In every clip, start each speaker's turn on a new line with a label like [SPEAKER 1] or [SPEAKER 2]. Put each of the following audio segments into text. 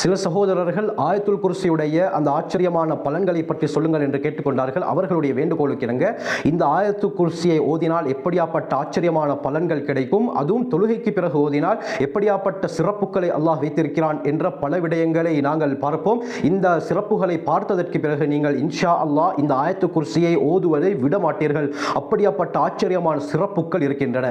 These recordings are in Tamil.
[SPEAKER 1] சில சகோதரர்கள் ஆயத்துல் குர்சியுடைய அந்த ஆச்சரியமான பலன்களை பற்றி சொல்லுங்கள் என்று கேட்டுக்கொண்டார்கள். அவர்களுடைய வேண்டுகோளுக்கு இணங்க இந்த ஆயத்து குர்சியை ஓதினால் எப்படியாப்பட்ட ஆச்சரியமான பலன்கள் கிடைக்கும்? அதுவும் தொழுகைக்கு பிறகு ஓதினால் எப்படியாப்பட்ட சிறப்புகளை அல்லாஹ் வைத்திருக்கிறான் என்ற பல விடயங்களை நாங்கள் பார்ப்போம். இந்த சிறப்புகளை பார்த்ததற்கு பிறகு நீங்கள் இன்ஷா அல்லாஹ் இந்த ஆயத்து குர்சியை ஓதுவதை விட மாட்டீர்கள் அப்படியாப்பட்ட ஆச்சரியமான சிறப்புகள் இருக்கின்றன.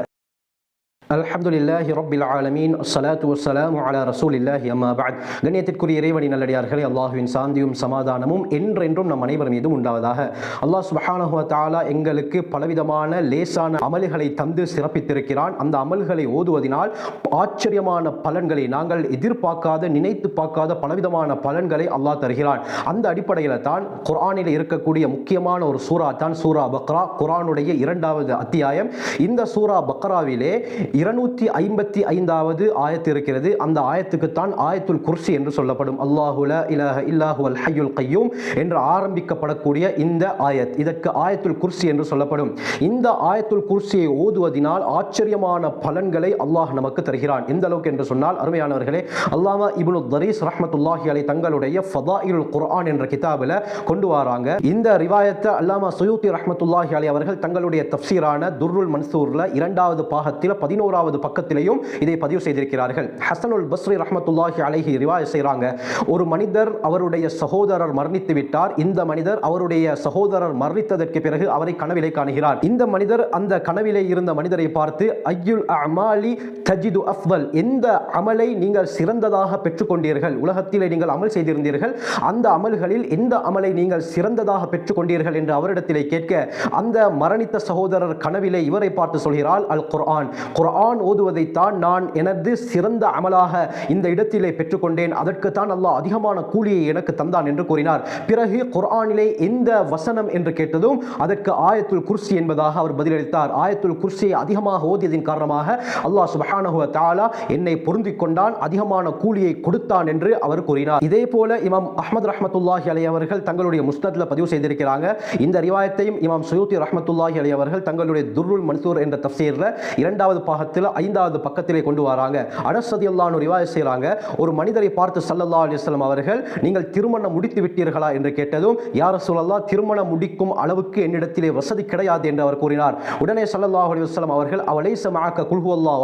[SPEAKER 1] அல்ஹம்துலில்லாஹி ரபில் ஆலமீன் அஸ்ஸலாத்து வஸ்ஸலாமு அலா ரசூலில்லாஹி அம்மா பஅத் கண்ணியத்திற்குரிய இறைவனி நல்லடியார்களே அல்லாஹுவின் சாந்தியும் சமாதானமும் என்றென்றும் நம் அனைவரும் மீதும் உண்டாவதாக. அல்லாஹ் சுபஹானஹுவ தாலா எங்களுக்கு பலவிதமான லேசான அமல்களை தந்து சிறப்பித்திருக்கிறான். அந்த அமல்களை ஓதுவதினால் ஆச்சரியமான பலன்களை நாங்கள் எதிர்பார்க்காத நினைத்து பார்க்காத பலவிதமான பலன்களை அல்லாஹ் தருகிறான். அந்த அடிப்படையில் தான் குரானில் இருக்கக்கூடிய முக்கியமான ஒரு சூரா தான் சூரா பக்ரா குரானுடைய இரண்டாவது அத்தியாயம். இந்த சூரா பக்ராவிலே இருநூத்தி ஐம்பத்தி ஐந்தாவது ஆயத்து இருக்கிறது அந்த ஆயத்துக்குத்தான் ஆயத்துல் குர்சி என்று சொல்லப்படும். அல்லாஹுல இலஹ இல்லாஹு அல் ஹய்யுல் கையூம் என்று ஆரம்பிக்கப்படக்கூடிய இந்த ஆயத். இதற்கு ஆயத்துல் குர்சி என்று சொல்லப்படும். இந்த ஆயத்துல் குர்சியை ஓதுவதினால் ஆச்சரியமான பலன்களை அல்லாஹ் நமக்கு தருகிறான். எந்த அளவுக்கு என்று சொன்னால் அருமையானவர்களே அல்லாமா இபுனு தரீஸ் ரஹமத்துல்லாஹி அலை தங்களுடைய ஃபதாயிலுல் குர்ஆன் என்ற கிதாபில் கொண்டு வராங்க. இந்த ரிவாயத்தை அல்லாமா சுயூத்தி ரஹமத்துல்லாஹி அலை அவர்கள் தங்களுடைய தப்சீரான துர்ருல் மன்சூரில் இரண்டாவது பாகத்தில் பதினோரு பதினோராவது பக்கத்திலையும் இதை பதிவு செய்திருக்கிறார்கள். ஹசனுல் பஸ்ரி ரஹமத்துல்லாஹி அலைஹி ரிவாய் செய்கிறாங்க ஒரு மனிதர் அவருடைய சகோதரர் மரணித்து விட்டார். இந்த மனிதர் அவருடைய சகோதரர் மரணித்ததற்கு பிறகு அவரை கனவிலே காணுகிறார். இந்த மனிதர் அந்த கனவிலே இருந்த மனிதரை பார்த்து ஐயுல் அமாலி தஜிது அஃபல் எந்த அமலை நீங்கள் சிறந்ததாக பெற்றுக்கொண்டீர்கள்? உலகத்திலே நீங்கள் அமல் செய்திருந்தீர்கள். அந்த அமல்களில் எந்த அமலை நீங்கள் சிறந்ததாக பெற்றுக்கொண்டீர்கள் என்று அவரிடத்திலே கேட்க அந்த மரணித்த சகோதரர் கனவிலே இவரை பார்த்து சொல்கிறார் அல் குர்ஆன். குர்ஆன் ஓதுவதைத்தான் நான் எனது சிறந்த அமலாக இந்த இடத்திலே பெற்றுக்கொண்டேன். அதற்குத்தான் அல்லாஹ் அதிகமான கூலியை எனக்கு தந்தான் என்று கூறினார். பிறகு குரானிலே எந்த வசனம் என்று கேட்டதும் அதற்கு ஆயத்துல் குர்சி என்பதாக அவர் பதிலளித்தார். ஆயத்துல் குர்சியை அதிகமாக ஓதியதின் காரணமாக அல்லாஹ் சுபஹானஹுவ தாலா என்னை பொருந்திக் கொண்டான் அதிகமான கூலியை கொடுத்தான் என்று அவர் கூறினார். இதே போல இமாம் அஹமது ரஹமத்துல்லாஹி அலி அவர்கள் தங்களுடைய முஸ்னத்ல பதிவு செய்திருக்கிறாங்க. இந்த ரிவாயத்தையும் இமாம் சுயூத்தி ரஹமத்துல்லாஹி அலி அவர்கள் தங்களுடைய துர்ருல் மன்சூர் என்ற தஃசீர்ல இரண்டாவது பாகத்தில் ஐந்தாவது பக்கத்திலே கொண்டு வராங்க. அனசதி அல்லான்னு ரிவாய செய்கிறாங்க ஒரு மனிதரை பார்த்து சல்லல்லா அலிஸ்லாம் அவர்கள் நீங்கள் திருமணம் முடித்து விட்டீர்களா? என்று கேட்டதும் யார் சொல்லல்லா திருமணம் முடிக்கும் அளவுக்கு என்னிடத்திலே வசதி கிடையாது என்று அவர் கூறினார். உடனே சல்லல்லாஹு அலைஹி அவர்கள் அவளை சமாக்க குல்ஹுவல்லா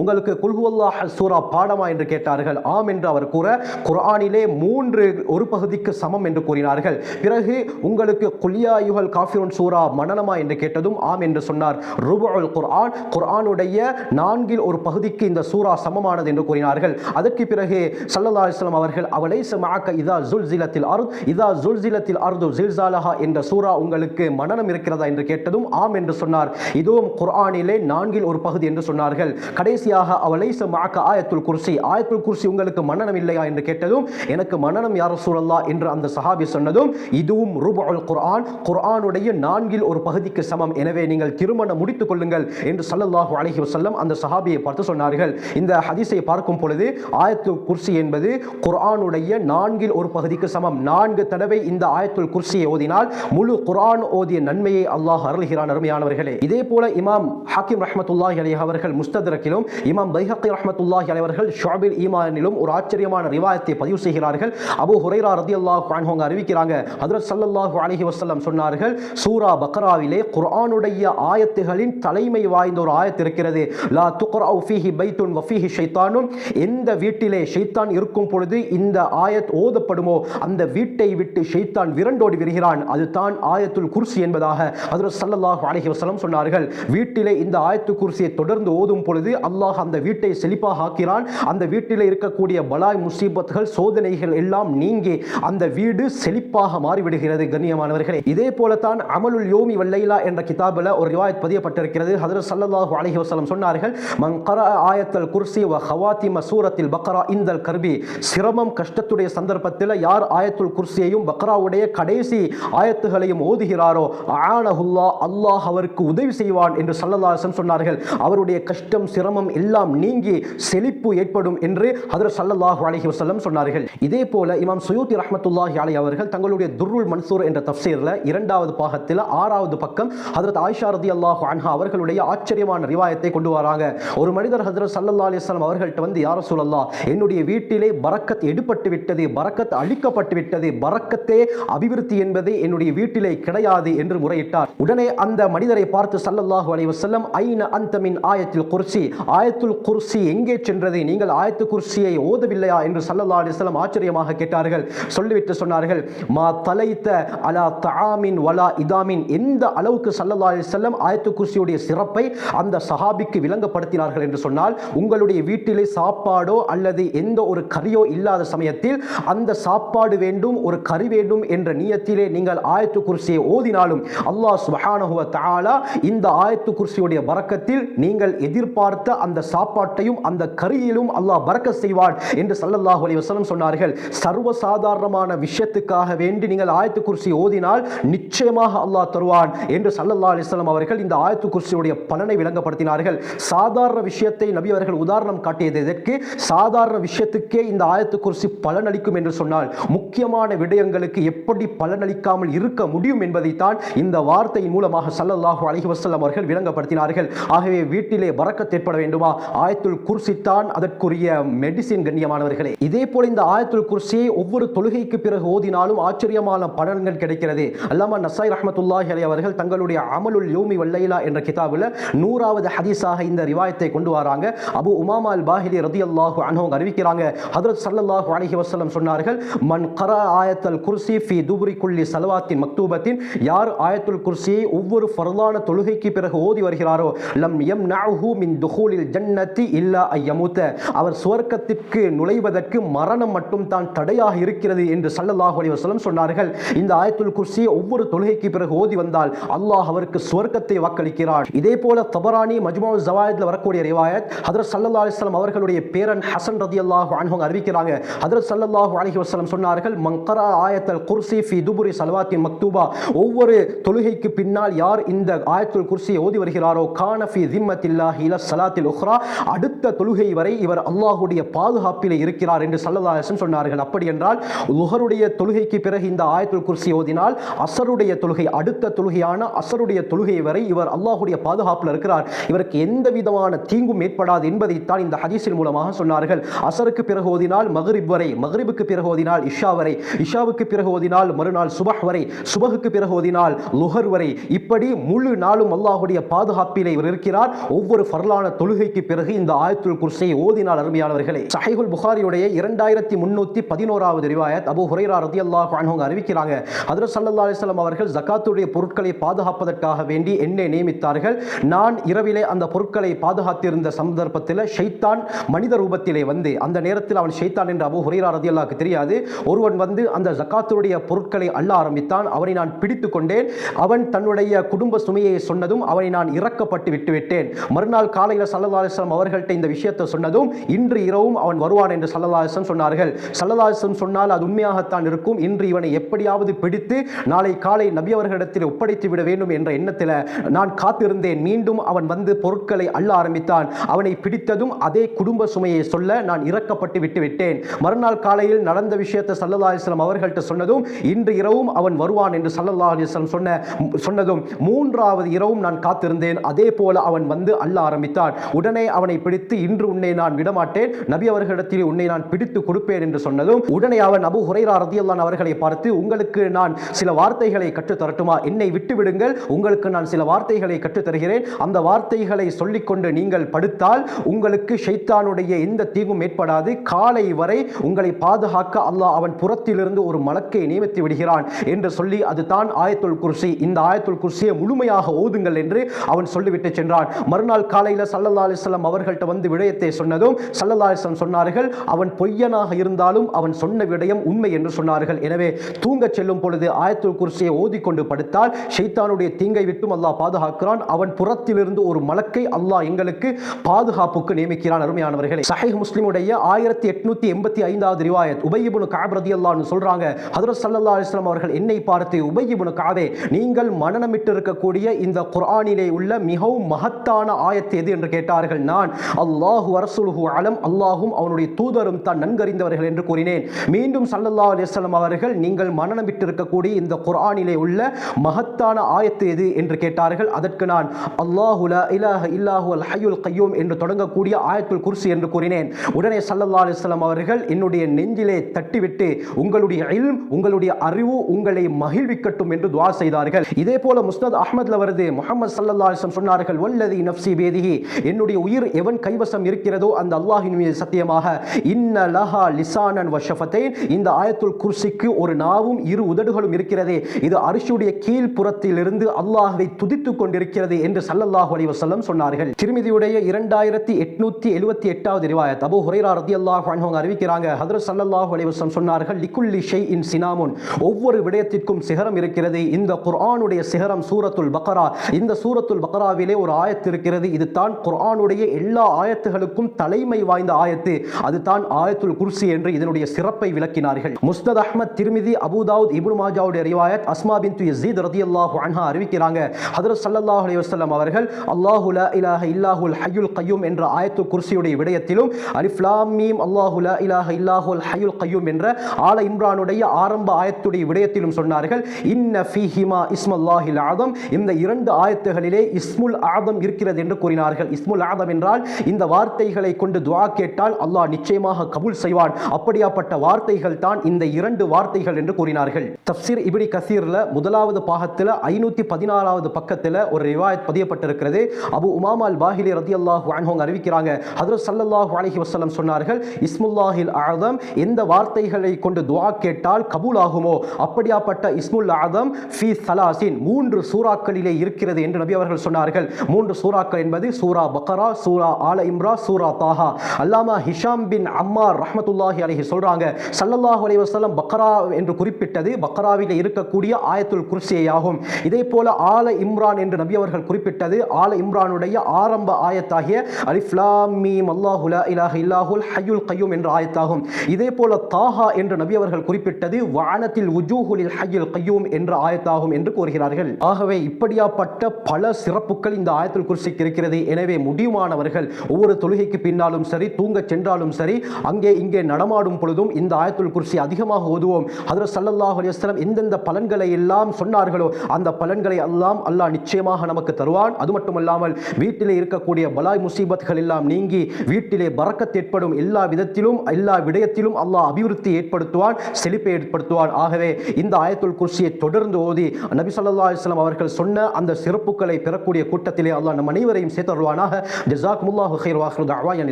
[SPEAKER 1] உங்களுக்கு குல்ஹுவல்லா சூரா பாடமா? என்று கேட்டார்கள். ஆம் என்று அவர் கூற குர்ஆனிலே மூன்று ஒரு பகுதிக்கு சமம் என்று கூறினார்கள். பிறகு உங்களுக்கு குலியா யுகல் காஃபிரோன் சூரா மனநமா? என்று கேட்டதும் ஆம் என்று சொன்னார். ருபுல் குர்ஆன் குர்ஆனுடைய நான்கில் ஒரு பகுதிக்கு இந்த சூரா சமமானது என்று கூறினார்கள். அதற்கு பிறகு சல்லல்லா அலிஸ்லாம் அவர்கள் அவளை சமாக்க இதா ஜுல்சிலத்தில் அருத் இதா ஜுல்சிலத்தில் அர்து ஜில்சாலஹா என்ற சூரா உங்களுக்கு மனநம் இருக்கிறதா என்று கேட்டதும் ஆம் என்று சொன்னார். இதுவும் குர்ஆனிலே நான்கில் ஒரு பகுதி என்று சொன்னார்கள். கடைசியாக அவளை சமாக்க ஆயத்துல் குர்சி ஆயத்துல் குர்சி உங்களுக்கு மன்னனம் இல்லையா என்று கேட்டதும் எனக்கு மன்னனம் யார் சூழல்லா என்று அந்த சஹாபி சொன்னதும் இதுவும் ருபுல் குர்ஆன் குர்ஆனுடைய நான்கில் ஒரு பகுதிக்கு சமம். எனவே நீங்கள் திருமணம் முடித்துக் கொள்ளுங்கள் என்று சல்லல்லாஹு அலைஹி வஸல்லம் அந்த சஹாபியை பார்த்து சொன்னார்கள். இந்த ஹதீஸை பார்க்கும் பொழுது ஆயத்துல் குர்சி என்பது குர்ஆனுடைய நான்கில் ஒரு பகுதிக்கு சமம். நான்கு தடவை இந்த ஆயத்துல் குர்சியை ஓதினால் முழு குர்ஆன் ஓதிய நன்மையை அல்லாஹ் அருள்கிறான் அருமையானவர்களே. இதே போல இமாம் ஹாக்கிம் ரஹ்மத்துல்லாஹி அலி அவர்கள் முஸ்தரக்கிலும் இமாம் பைஹக்கி ரஹ்மத்துல்லாஹி அலைஹி அவர்கள் ஈமானிலும் ஒரு ஆச்சரியமான ரிவாயத்தை பதிவு செய்கிறார்கள். அபு ஹுரைரா ரதி அல்லாஹ் அவங்க அறிவிக்கிறாங்க. ஹதரத் சல்லாஹு அலஹி வசல்லம் சொன்னார்கள் சூரா பக்ராவிலே குர்ஆனுடைய ஆயத்துகளின் தலைமை வாய்ந்த ஒரு ஆயத்து இருக்கிறது. லா துக்ரவு ஃபீஹி பைத்துன் வ ஃபீஹி ஷைத்தானும். எந்த வீட்டிலே ஷைத்தான் இருக்கும் பொழுது இந்த ஆயத் ஓதப்படுமோ அந்த வீட்டை விட்டு ஷைத்தான் விரண்டோடி விரிகிறான் அதுதான் ஆயத்துல் குர்சி என்பதாக ஹஜ்ரத் ஸல்லல்லாஹு அலஹி வசலம் சொன்னார்கள். வீட்டிலே இந்த ஆயத்து குர்சியை தொடர்ந்து ஓதும் பொழுது அல்லாஹ் அந்த வீட்டை செழிப்பாக ஆக்கிறான். அந்த வீட்டிலே இருக்கக்கூடிய பலாய் முசீபத்துகள் சோதனைகள் எல்லாம் நீங்கி அந்த வீடு செழிப்பாக மாறிவிடுகிறது. கண்ணியமானவர்களே இதே போலத்தான் அமலுல் யோமி வல்லைலா என்ற கிதாபில் ஒரு ரிவாயத் பதியப்பட்டிருக்கிறது. ஹதரத் சல்லல்லாஹு அலஹி வசலம் சொன்னார் சொன்னார்கள் மங்கர ஆயத்தல் குர்சி வ ஹவாத்திம சூரத்தில் பக்ரா இந்தல் கர்பி சிரமம் கஷ்டத்துடைய சந்தர்ப்பத்தில் யார் ஆயத்துல் குர்சியையும் பக்ராவுடைய கடைசி ஆயத்துகளையும் ஓதுகிறாரோ ஆனஹுல்லா அல்லாஹ் அவருக்கு உதவி செய்வான் என்று சல்லல்லாசன் சொன்னார்கள். அவருடைய கஷ்டம் சிரமம் எல்லாம் நீங்கி செழிப்பு ஏற்படும் என்று ஹதரத் சல்லல்லாஹு அலஹி வசல்லம் சொன்னார்கள். இதே போல இமாம் சுயூத்தி ரஹமத்துல்லாஹி அலை அவர்கள் தங்களுடைய துர்ருல் மன்சூர் என்ற தப்சீரில் இரண்டாவது பாகத்தில் ஆறாவது பக்கம் ஹதரத் ஆயிஷா ரதி அல்லாஹு அன்ஹா அவர்களுடைய ஆச்சரியமான ரிவாயத்தை கொண்டு வராங்க. ஒரு மனிதர் ஹசரத் சல்லா அலிஸ்லாம் அவர்கள்ட்ட வந்து யார சொல்லலாம் என்னுடைய வீட்டிலே பறக்கத் எடுபட்டு விட்டது பறக்கத் அழிக்கப்பட்டு விட்டது பறக்கத்தே அபிவிருத்தி என்பது என்னுடைய வீட்டிலே கிடையாது என்று முறையிட்டார். உடனே அந்த மனிதரை பார்த்து சல்லல்லாஹு அலைஹி வஸல்லம் ஐன அந்தமின் ஆயத்தில் குர்சி ஆயத்துல் குர்சி எங்கே சென்றது? நீங்கள் ஆயத்து குர்சியை ஓதவில்லையா? என்று சல்லல்லாஹு அலிஸ்லாம் ஆச்சரியமாக கேட்டார்கள். சொல்லிவிட்டு சொன்னார்கள் மா தலைத்த அலா தஆமின் வலா இதாமின். எந்த அளவுக்கு சல்லல்லாஹு அலிஸ்லாம் ஆயத்து குர்சியுடைய சிறப்பை அந்த சஹாபிக்கு விளங்கப்படுத்தினார்கள் என்று சொன்னால் உங்களுடைய வீட்டிலே சாப்பாடோ அல்லது எந்த ஒரு கறியோ இல்லாத சமயத்தில் அந்த சாப்பாடு வேண்டும் ஒரு கறி வேண்டும் என்ற நியத்திலே நீங்கள் ஆயத்து குர்சியை ஓதினாலும் அல்லாஹ் சுப்ஹானஹு தாலா இந்த ஆயத்து குர்சியுடைய பறக்கத்தில் நீங்கள் எதிர்பார்த்த அந்த சாப்பாட்டையும் அந்த கறியிலும் அல்லாஹ் பறக்க செய்வான் என்று சல்லல்லாஹு அலி வசலம் சொன்னார்கள். சர்வசாதாரணமான விஷயத்துக்காக வேண்டி நீங்கள் ஆயத்து குர்சி ஓதினால் நிச்சயமாக அல்லாஹ் தருவான் என்று சல்லல்லா அலிஸ்லாம் அவர்கள் இந்த ஆயத்து குர்சியுடைய பலனை விளங்கப்படுத்தினார்கள். சாதாரண விஷயத்தை நபி அவர்கள் உதாரணம் காட்டியது எதற்கு? சாதாரண விஷயத்துக்கே இந்த ஆயத்து குர்சி பலனளிக்கும் என்று சொன்னால் முக்கியமான விடயங்களுக்கு எப்படி பலனளிக்காமல் இருக்க முடியும் என்பதைத்தான் இந்த வார்த்தையின் மூலமாக சல்லல்லாஹு அலஹி வசல்லம் அவர்கள் விளங்கப்படுத்தினார்கள். ஆகவே வீட்டிலே வரக்கத் ஏற்பட வேண்டுமா? ஆயத்துல் குர்சித்தான் அதற்குரிய மெடிசின் கண்ணியமானவர்களே. இதே போல இந்த ஆயத்துல் குர்சியை ஒவ்வொரு தொழுகைக்கு பிறகு ஓதினாலும் ஆச்சரியமான பலன்கள் கிடைக்கிறது. அல்லாமா நசாய் ரஹமத்துல்லாஹி அலி அவர்கள் தங்களுடைய அமலுல் யோமி வல்லைலா என்ற கிதாபில் நூறாவது ஹதீஸாக இந்த ரிவாயத்தை கொண்டு வராங்க. அபு உமாமா அல் பாஹிலி ரதி அல்லாஹு அனுவங்க அறிவிக்கிறாங்க. ஹதரத் சல்லாஹூ அலஹி வசலம் சொன்னார்கள் மன் கரா ஆயத்தல் குர்சி ஃபி துபுரி குள்ளி சலவாத்தின் மக்தூபத்தின் யார் ஆயத்துல் குர்சியை ஒவ்வொரு ஃபர்லான தொழுகைக்கு பிறகு ஓதி வருகிறாரோ லம் எம் நஅஹு மின் துஹூலில் ஜன்னத்தி இல்லா ஐயமூத்த அவர் சுவர்க்கத்திற்கு நுழைவதற்கு மரணம் மட்டும் தான் தடையாக இருக்கிறது என்று சல்லல்லாஹு அலி வசலம் சொன்னார்கள். இந்த ஆயத்துல் குர்சி ஒவ்வொரு தொழுகைக்கு பிறகு ஓதி வந்தால் அல்லாஹ் அவருக்கு சுவர்க்கத்தை வாக்களிக்கிறார் இதே போல தபரானி மஜ்மு ஜவாயத்ல வரக்கூடிய ரிவாயத் ஹதரத் சல்லா அலிஸ்லாம் அவர்களுடைய பேரன் ஹசன் ரதியல்லாஹு அன்ஹு அறிவிக்கிறாங்க. ஹதரத் ஸல்லல்லாஹு அலஹி வஸல்லம் சொன்னார்கள் மங்கரா ஆயத்தல் குர்சி ஃபி துபுரி சல்வாத்தின் மக்தூபா. ஒவ்வொரு தொழுகைக்கு பின்னால் யார் இந்த ஆயத்துல் குர்சியை ஓதி வருகிறாரோ கான ஃபி திம்மத்தில்லாஹி இல சலாத்தில் உஹ்ரா அடுத்த தொழுகை வரை இவர் அல்லாஹுடைய பாதுகாப்பில் இருக்கிறார் என்று ஸல்லல்லாஹு அலைஹி சொன்னார்கள். அப்படி என்றால் லுஹருடைய தொழுகைக்கு பிறகு இந்த ஆயத்துல் குர்சி ஓதினால் அசருடைய தொழுகை அடுத்த தொழுகையான அசருடைய தொழுகை வரை இவர் அல்லாஹுடைய பாதுகாப்பில் இருக்கிறார். இவருக்கு எந்த எந்த விதமான தீங்கும் ஏற்படாது என்பதைத்தான் இந்த ஹதீஸின் மூலமாக சொன்னார்கள். அசருக்கு பிறகு ஓதினால் மகரிப் வரை மகரிபுக்கு பிறகு ஓதினால் இஷா வரை இஷாவுக்கு பிறகு ஓதினால் மறுநாள் சுபஹ் வரை சுபகுக்கு பிறகு ஓதினால் லுஹர் வரை. இப்படி முழு நாளும் அல்லாஹுடைய பாதுகாப்பிலே இவர் இருக்கிறார். ஒவ்வொரு ஃபர்லான தொழுகைக்கு பிறகு இந்த ஆயத்துல் குர்சியை ஓதினால் அருமையானவர்களே. சஹைகுல் புகாரியுடைய இரண்டாயிரத்தி முன்னூத்தி பதினோராவது ரிவாயத் அபு ஹுரைரா ரதி அல்லாஹ் அவங்க அறிவிக்கிறாங்க. ஹஜ்ரத் சல்லா அலிஸ்லாம் அவர்கள் ஜக்காத்துடைய பொருட்களை பாதுகாப்பதற்காக வேண்டி என்னை நியமித்தார்கள். நான் இரவிலே அந்த பொருட்கள் பொருட்களை பாதுகாத்திருந்த சந்தர்ப்பத்தில் ஷைத்தான் மனித ரூபத்திலே வந்து அந்த நேரத்தில் அவன் ஷைத்தான் என்ற அபு ஹுரேரா ரதியல்லாக்கு தெரியாது. ஒருவன் வந்து அந்த ஜக்காத்துடைய பொருட்களை அள்ள ஆரம்பித்தான். அவனை நான் பிடித்து கொண்டேன். அவன் தன்னுடைய குடும்ப சுமையை சொன்னதும் அவனை நான் இறக்கப்பட்டு விட்டுவிட்டேன் மறுநாள் காலையில் சல்லதாசம் அலைஹி அவர்கள்ட்ட இந்த விஷயத்தை சொன்னதும் இன்று இரவும் அவன் வருவான் என்று சல்லல்லாஹு சொன்னார்கள். சல்லதாசம் சொன்னால் அது உண்மையாகத்தான் இருக்கும். இன்று இவனை எப்படியாவது பிடித்து நாளை காலை நபி அவர்களிடத்தில் ஒப்படைத்து விட வேண்டும் என்ற எண்ணத்தில் நான் காத்திருந்தேன். மீண்டும் அவன் வந்து பொருட்கள் அள்ள ஆரம்பித்தான். அவனை பிடித்ததும் அதே குடும்ப சுமையை சொல்ல நான் இறக்கப்பட்டு விட்டு விட்டேன். மறுநாள் காலையில் நடந்த விஷயத்தை சல்லல்லாஹு அவர்கள்ட்ட சொன்னதும் இன்று இரவும் அவன் வருவான் என்று சல்லல்லா அலைஹி சொன்ன சொன்னதும் மூன்றாவது இரவும் நான் காத்திருந்தேன். அதே போல அவன் வந்து அள்ள ஆரம்பித்தான். உடனே அவனை பிடித்து இன்று உன்னை நான் விடமாட்டேன். நபி அவர்களிடத்தில் உன்னை நான் பிடித்து கொடுப்பேன் என்று சொன்னதும் உடனே அவன் அபு ஹுரைரா ரதியல்லான் அவர்களை பார்த்து உங்களுக்கு நான் சில வார்த்தைகளை கற்றுத்தரட்டுமா? என்னை விட்டு விடுங்கள் உங்களுக்கு நான் சில வார்த்தைகளை கற்றுத் தருகிறேன் அந்த வார்த்தைகளை சொல்ல சொல்லிக்கொண்டு நீங்கள் படுத்தால் உங்களுக்கு ஷைத்தானுடைய எந்த தீங்கும் ஏற்படாது. காலை வரை உங்களை பாதுகாக்க அல்லாஹ் அவன் புறத்திலிருந்து ஒரு மலக்கை நியமித்து விடுகிறான் என்று சொல்லி அதுதான் ஆயத்துல் குர்சி. இந்த ஆயத்துல் குர்சியை முழுமையாக ஓதுங்கள் என்று அவன் சொல்லிவிட்டு சென்றான். மறுநாள் காலையில் சல்லல்லா அலிஸ்லாம் அவர்கள்ட்ட வந்து விடயத்தை சொன்னதும் சல்லல்லா அலிஸ்லாம் சொன்னார்கள் அவன் பொய்யனாக இருந்தாலும் அவன் சொன்ன விடயம் உண்மை என்று சொன்னார்கள். எனவே தூங்கச் செல்லும் பொழுது ஆயத்துல் குர்சியை ஓதிக்கொண்டு படுத்தால் ஷைத்தானுடைய தீங்கை விட்டும் அல்லாஹ் பாதுகாக்கிறான். அவன் புறத்திலிருந்து ஒரு மலக்கை அல்லாஹ் எங்களுக்கு பாதுகாப்புக்கு நியமிக்கிறான் அருமையானவர்களே. சஹை முஸ்லிமுடைய ஆயிரத்தி எட்நூத்தி எண்பத்தி ஐந்தாவது ரிவாயத் உபயிபுனு காபிரதி ரதியல்லான்னு சொல்றாங்க ஹதரத் சல்லா அலிஸ்லாம் அவர்கள் என்னை பார்த்து உபயிபுனு காவே நீங்கள் மனநமிட்டு இருக்கக்கூடிய இந்த குர்ஆனிலே உள்ள மிகவும் மகத்தான ஆயத்து எது? என்று கேட்டார்கள். நான் அல்லாஹு அரசுலுஹு அலம் அல்லாஹும் அவனுடைய தூதரும் தான் நன்கறிந்தவர்கள் என்று கூறினேன். மீண்டும் சல்லல்லா அலிஸ்லாம் அவர்கள் நீங்கள் மனநமிட்டு இருக்கக்கூடிய இந்த குர்ஆனிலே உள்ள மகத்தான ஆயத்து எது? என்று கேட்டார்கள். அதற்கு நான் அல்லாஹுல இலாஹ இல்ல அல்லாஹு அல் ஹையுல் கையூம் என்று தொடங்கக்கூடிய ஆயத்துல் குர்சி என்று கூறினேன். உடனே சல்லல்லா அலிஸ்லாம் அவர்கள் என்னுடைய நெஞ்சிலே தட்டிவிட்டு உங்களுடைய இல்ம் உங்களுடைய அறிவு உங்களை மகிழ்விக்கட்டும் என்று துவா செய்தார்கள். இதே போல முஸ்னத் அஹமத்ல வருது முகமது சல்லா அலிஸ்லம் சொன்னார்கள் வல்லதி நப்சி பேதிகி என்னுடைய உயிர் எவன் கைவசம் இருக்கிறதோ அந்த அல்லாஹின் மீது சத்தியமாக இன்ன லஹா லிசானன் வஷஃபத்தைன். இந்த ஆயத்துல் குர்சிக்கு ஒரு நாவும் இரு உதடுகளும் இருக்கிறது. இது அரிசியுடைய கீழ் புறத்திலிருந்து அல்லாஹ்வை துதித்துக் கொண்டிருக்கிறது என்று சல்லல்லாஹு அலி வசல்லம் சொன்னார் சொன்னார்கள். திருமதியுடைய இரண்டாயிரத்தி எட்நூத்தி எழுபத்தி எட்டாவது ரிவாயத். அபு ஹுரைரா ரதி அல்லாஹ் அவங்க அறிவிக்கிறாங்க. ஹதரத் சல்லாஹ் அலிவசம் சொன்னார்கள் லிக்குல்லி ஷெய் இன் சினாமுன். ஒவ்வொரு விடயத்திற்கும் சிகரம் இருக்கிறது. இந்த குர்ஆனுடைய சிகரம் சூரத்துல் பக்ரா. இந்த சூரத்துல் பக்ராவிலே ஒரு ஆயத்து இருக்கிறது. இது தான் குர்ஆனுடைய எல்லா ஆயத்துகளுக்கும் தலைமை வாய்ந்த ஆயத்து. அது தான் ஆயத்துல் குர்சி என்று இதனுடைய சிறப்பை விளக்கினார்கள். முஸ்தத் அஹமத் திருமிதி அபுதாவுத் இப்னு மாஜாவுடைய ரிவாயத் அஸ்மா பின் துயசீத் ரதி ரதியல்லாஹு அன்ஹா அறிவிக்கிறாங்க. ஹதரத் சல்லாஹ் அலைஹி வஸல்லம் அவர்கள் அல்லாஹு இலாஹ இல்லாஹுல் ஹையுல் கையும் என்ற ஆயத்து குர்சியுடைய விடயத்திலும் அலிஃப் லாம் மீம் அல்லாஹு லா இலாஹ இல்லாஹுல் ஹையுல் கையும் என்ற ஆல இம்ரானுடைய ஆரம்ப ஆயத்துடைய விடயத்திலும் சொன்னார்கள் இன்ன ஃபீஹிமா இஸ்மல்லாஹில் ஆதம். இந்த இரண்டு ஆயத்துகளிலே இஸ்முல் ஆதம் இருக்கிறது என்று கூறினார்கள். இஸ்முல் ஆதம் என்றால் இந்த வார்த்தைகளை கொண்டு துவா கேட்டால் அல்லாஹ் நிச்சயமாக கபூல் செய்வான். அப்படியாப்பட்ட வார்த்தைகள் தான் இந்த இரண்டு வார்த்தைகள் என்று கூறினார்கள். தப்சீர் இபிடி கசீர்ல முதலாவது பாகத்தில் ஐநூத்தி பதினாறாவது பக்கத்தில் ஒரு ரிவாயத் பதியப்பட்டிருக்கிறது. அபு உமா உமாமா அல் பாஹிலி ரதி அல்லாஹூ அவங்க அறிவிக்கிறாங்க. ஹதரத் ஸல்லல்லாஹு அலஹி வஸல்லம் சொன்னார்கள் இஸ்முல்லாஹில் ஆதம் எந்த வார்த்தைகளை கொண்டு துவா கேட்டால் கபூல் ஆகுமோ அப்படியாப்பட்ட இஸ்முல் ஆதம் ஃபி சலாசின் மூன்று சூறாக்களிலே இருக்கிறது என்று நபி அவர்கள் சொன்னார்கள். மூன்று சூறாக்கள் என்பது சூரா பக்கரா சூரா ஆல இம்ரா சூரா தாஹா. அல்லாமா ஹிஷாம் பின் அம்மார் ரஹமத்துல்லாஹி அலஹி சொல்றாங்க ஸல்லல்லாஹு அலி வஸல்லம் பக்கரா என்று குறிப்பிட்டது பக்கராவில் இருக்கக்கூடிய ஆயத்துல் குர்சியாகும் இதே போல ஆல இம்ரான் என்று நபி அவர்கள் குறிப்பிட்டது ஆல இம்ரானுடைய ஆரம்ப ஆயத்தாகிய அலிஃப்லாமீம் அல்லாஹுலா இலாஹ இல்லாஹுல் ஹையுல் கையும் என்ற ஆயத்தாகும். இதே போல தாஹா என்று நபி அவர்கள் குறிப்பிட்டது வானத்தில் உஜூஹுலில் ஹையுல் கையும் என்ற ஆயத்தாகும் என்று கூறுகிறார்கள். ஆகவே இப்படியாப்பட்ட பல சிறப்புகள் இந்த ஆயத்தில் குர்சிக்கு இருக்கிறது. எனவே முடியுமானவர்கள் ஒவ்வொரு தொழுகைக்கு பின்னாலும் சரி தூங்கச் சென்றாலும் சரி அங்கே இங்கே நடமாடும் பொழுதும் இந்த ஆயத்துல் குர்சி அதிகமாக ஓதுவோம். அதில் ஸல்லல்லாஹு அலிஸ்லாம் எந்தெந்த பலன்களை எல்லாம் சொன்னார்களோ அந்த பலன்களை எல்லாம் அல்லாஹ் நிச்சயமாக நமக்கு தருவான். அது மட்டுமல்லாமல் வீட்டிலே இருக்கக்கூடிய பலாய் முசீபத்துகள் எல்லாம் நீங்கி வீட்டிலே பறக்கத் ஏற்படும். எல்லா விதத்திலும் எல்லா விடயத்திலும் அல்லாஹ் அபிவிருத்தி ஏற்படுத்துவான் செழிப்பை ஏற்படுத்துவான். ஆகவே இந்த ஆயத்துல் குர்சியை தொடர்ந்து ஓதி நபி ஸல்லல்லாஹு அலிஸ்லாம் அவர்கள் சொன்ன அந்த சிறப்புகளை பெறக்கூடிய கூட்டத்திலே அல்லாஹ் நம் அனைவரையும் சேர்த்தருவானாக ஜஸாக்குமுல்லாஹு ஹைர் வாஹ்ரு தஅவாயன்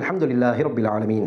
[SPEAKER 1] அல்ஹம்துலில்லாஹி ரபில் ஆலமீன்.